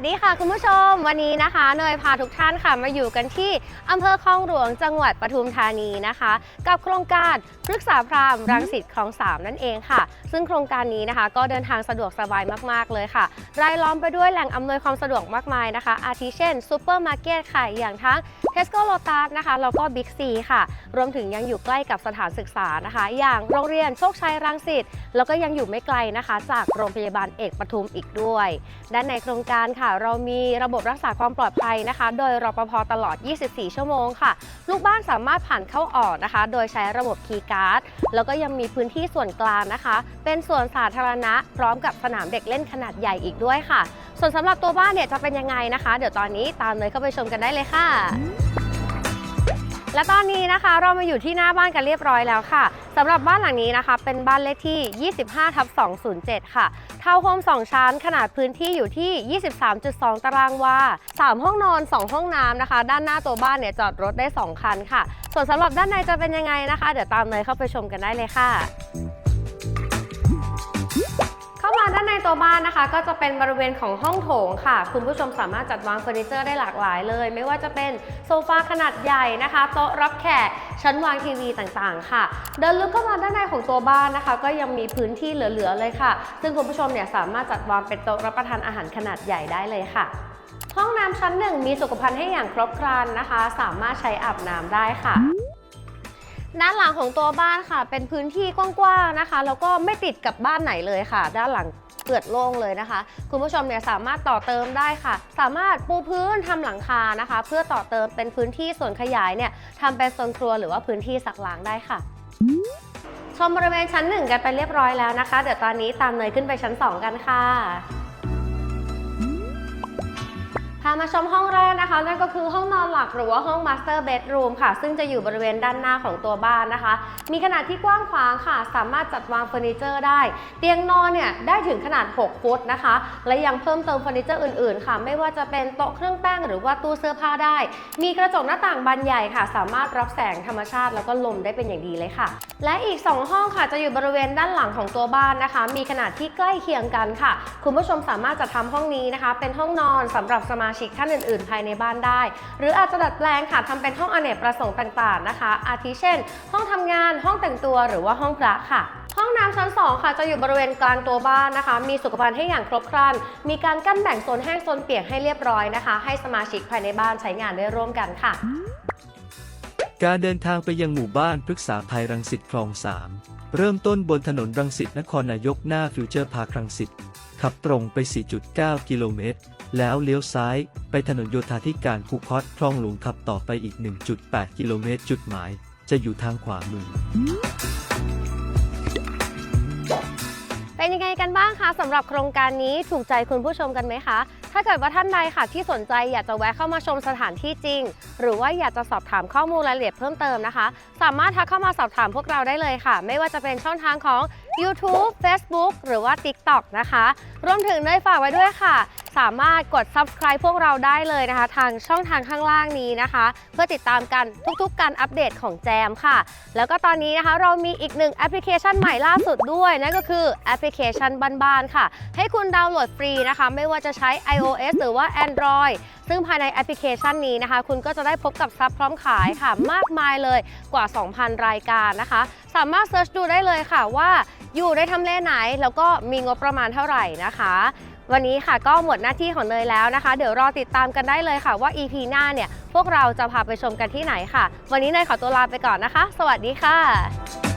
วัสดีค่ะคุณผู้ชม วันนี้นะคะเนยพาทุกท่านค่ะมาอยู่กันที่อำเภอคลองหลวงจังหวัดปทุมธานีนะคะ กับโครงการพฤกษาพรามรังสิตคลองสามนั่นเองค่ะ ซึ่งโครงการนี้นะคะ ก็เดินทางสะดวกสบายมากๆเลยค่ะ รายล้อมไปด้วยแหล่งอำนวยความสะดวกมากมายนะคะ อาทิเช่นซูเปอร์มาร์เก็ตค่ะอย่างทั้ง Tesco Lotus นะคะแล้วก็ Big C ค่ะ รวมถึงยังอยู่ใกล้กับสถานศึกษานะคะ อย่างโรงเรียนโชคชัยรังสิตแล้วก็ยังอยู่ไม่ไกลนะคะ จากโรงพยาบาลเอกปทุมอีกด้วยด้านในโครงการค่ะเรามีระบบรักษาความปลอดภัยนะคะ โดยรปภตลอด 24 ชั่วโมงค่ะ ลูกบ้านสามารถผ่านเข้าออกนะคะ โดยใช้ระบบคีย์การ์ด แล้วก็ยังมีพื้นที่ส่วนกลางนะคะ เป็นส่วนสาธารณะ พร้อมกับสนามเด็กเล่นขนาดใหญ่อีกด้วยค่ะ ส่วนสำหรับตัวบ้านเนี่ยจะเป็นยังไงนะคะ เดี๋ยวตอนนี้ตามเลยเข้าไปชมกันได้เลยค่ะ และตอนนี้นะคะเรามาอยู่ที่หน้าบ้านกันเรียบร้อยแล้วค่ะสำหรับบ้านหลังนี้นะคะ เป็นบ้านเลขที่ 25ทับ207 ค่ะทาวน์โฮม2 ชั้น ขนาดพื้นที่อยู่ที่ 23.2 ตารางวา 3 ห้องนอน 2 ห้องน้ำนะคะ ด้านหน้าตัวบ้านเนี่ยจอดรถได้ 2 คันค่ะ ส่วนสำหรับด้านในจะเป็นยังไงนะคะ เดี๋ยวตามเนยเข้าไปชมกันได้เลยค่ะ เข้ามาด้านในตัวบ้านนะคะ ก็จะเป็นบริเวณของห้องโถงค่ะ คุณผู้ชมสามารถจัดวางเฟอร์นิเจอร์ได้หลากหลายเลย ไม่ว่าจะเป็นโซฟาขนาดใหญ่นะคะ โต๊ะรับแขกชั้นวางทีวีต่างๆ ค่ะ เดินลึกเข้ามาด้านในของตัวบ้านนะคะ ก็ยังมีพื้นที่เหลือๆเลยค่ะ ซึ่งคุณผู้ชมเนี่ยสามารถจัดวางเป็นโต๊ะรับประทานอาหารขนาดใหญ่ได้เลยค่ะห้องน้ำชั้นหนึ่งมีสุขภัณฑ์ให้อย่างครบครันนะคะ สามารถใช้อาบน้ำได้ค่ะ ด้านหลังของตัวบ้านค่ะ เป็นพื้นที่กว้างๆนะคะ แล้วก็ไม่ติดกับบ้านไหนเลยค่ะ ด้านหลังเปิดโล่งเลยนะคะ คุณผู้ชมเนี่ยสามารถต่อเติมได้ค่ะ สามารถปูพื้นทำหลังคานะคะ เพื่อต่อเติมเป็นพื้นที่ส่วนขยายเนี่ยทำเป็นโซนครัวหรือว่าพื้นที่สักล้างได้ค่ะ ชมบริเวณชั้นหนึ่งกันไปเรียบร้อยแล้วนะคะ เดี๋ยวตอนนี้ตามเนยขึ้นไปชั้น 2 กันค่ะามาชมห้องแรกนะคะ นั่นก็คือห้องนอนหลักหรือว่าห้อง Master Bedroom ค่ะ ซึ่งจะอยู่บริเวณด้านหน้าของตัวบ้านนะคะ มีขนาดที่กว้างขวางค่ะ สามารถจัดวางเฟอร์นิเจอร์ได้ เตียงนอนเนี่ยได้ถึงขนาด 6 ฟุตนะคะ และยังเพิ่มเติมเฟอร์นิเจอร์อื่นๆ ค่ะ ไม่ว่าจะเป็นโต๊ะเครื่องแป้งหรือว่าตู้เสื้อผ้าได้ มีกระจกหน้าต่างบานใหญ่ค่ะ สามารถรับแสงธรรมชาติแล้วก็ลมได้เป็นอย่างดีเลยค่ะ และอีก 2 ห้องค่ะจะอยู่บริเวณด้านหลังของตัวบ้านนะคะ มีขนาดที่ใกล้เคียงกันค่ะ คุณผู้ชมสามารถจะทำห้องนี้นะคะ เป็นห้องนอนสำหรับสมาชชิกท่านอื่นๆ ภายในบ้านได้ หรืออาจจะดัดแปลงค่ะทำเป็นห้องอเนกประสงค์ต่างๆนะคะ อาทิเช่น ห้องทำงาน ห้องแต่งตัวหรือว่าห้องพระค่ะห้องน้ำชั้น 2 ค่ะจะอยู่บริเวณกลางตัวบ้านนะคะ มีสุขภัณฑ์ให้อย่างครบครัน มีการกั้นแบ่งโซนแห้งโซนเปียกให้เรียบร้อยนะคะ ให้สมาชิกภายในบ้านใช้งานได้ร่วมกันค่ะ การเดินทางไปยังหมู่บ้านพฤกษาภัยรังสิตคลอง 3 เริ่มต้นบนถนนรังสิตนครนายกหน้าฟิวเจอร์พาร์ครังสิตขับตรงไป 4.9 กิโลเมตร แล้วเลี้ยวซ้ายไปถนนโยธาธิการคูคอตคลองหลวงขับต่อไปอีก 1.8 กิโลเมตรจุดหมาย จะอยู่ทางขวามือ เป็นยังไงกันบ้างคะสำหรับโครงการนี้ถูกใจคุณผู้ชมกันไหมคะ ถ้าเกิดว่าท่านใดค่ะที่สนใจอยากจะแวะเข้ามาชมสถานที่จริง หรือว่าอยากจะสอบถามข้อมูลรายละเอียดเพิ่มเติมนะคะ สามารถทักเข้ามาสอบถามพวกเราได้เลยค่ะ ไม่ว่าจะเป็นช่องทางของ YouTube Facebook หรือว่า TikTok นะคะ รวมถึงเนยฝากไว้ด้วยค่ะ สามารถกด subscribe พวกเราได้เลยนะคะ ทางช่องทางข้างล่างนี้นะคะ เพื่อติดตามกันทุกๆ การอัปเดตของแจมค่ะ แล้วก็ตอนนี้นะคะเรามีอีกหนึ่งแอปพลิเคชันใหม่ล่าสุดด้วย นั่นก็คือแอปพลิเคชันบ้านๆค่ะ ให้คุณดาวน์โหลดฟรีนะคะ ไม่ว่าจะใช้ iOS หรือว่า Android ซึ่งภายในแอปพลิเคชันนี้นะคะ คุณก็จะได้พบกับซับพร้อมขายค่ะ มากมายเลยกว่า 2,000 รายการนะคะ สามารถเซิร์ชดูได้เลยค่ะว่าอยู่ในทำเลไหน แล้วก็มีงบประมาณเท่าไหร่นะคะ วันนี้ค่ะก็หมดหน้าที่ของเนยแล้วนะคะ เดี๋ยวรอติดตามกันได้เลยค่ะว่า EP หน้าเนี่ย พวกเราจะพาไปชมกันที่ไหนค่ะ วันนี้เนยขอตัวลาไปก่อนนะคะ สวัสดีค่ะ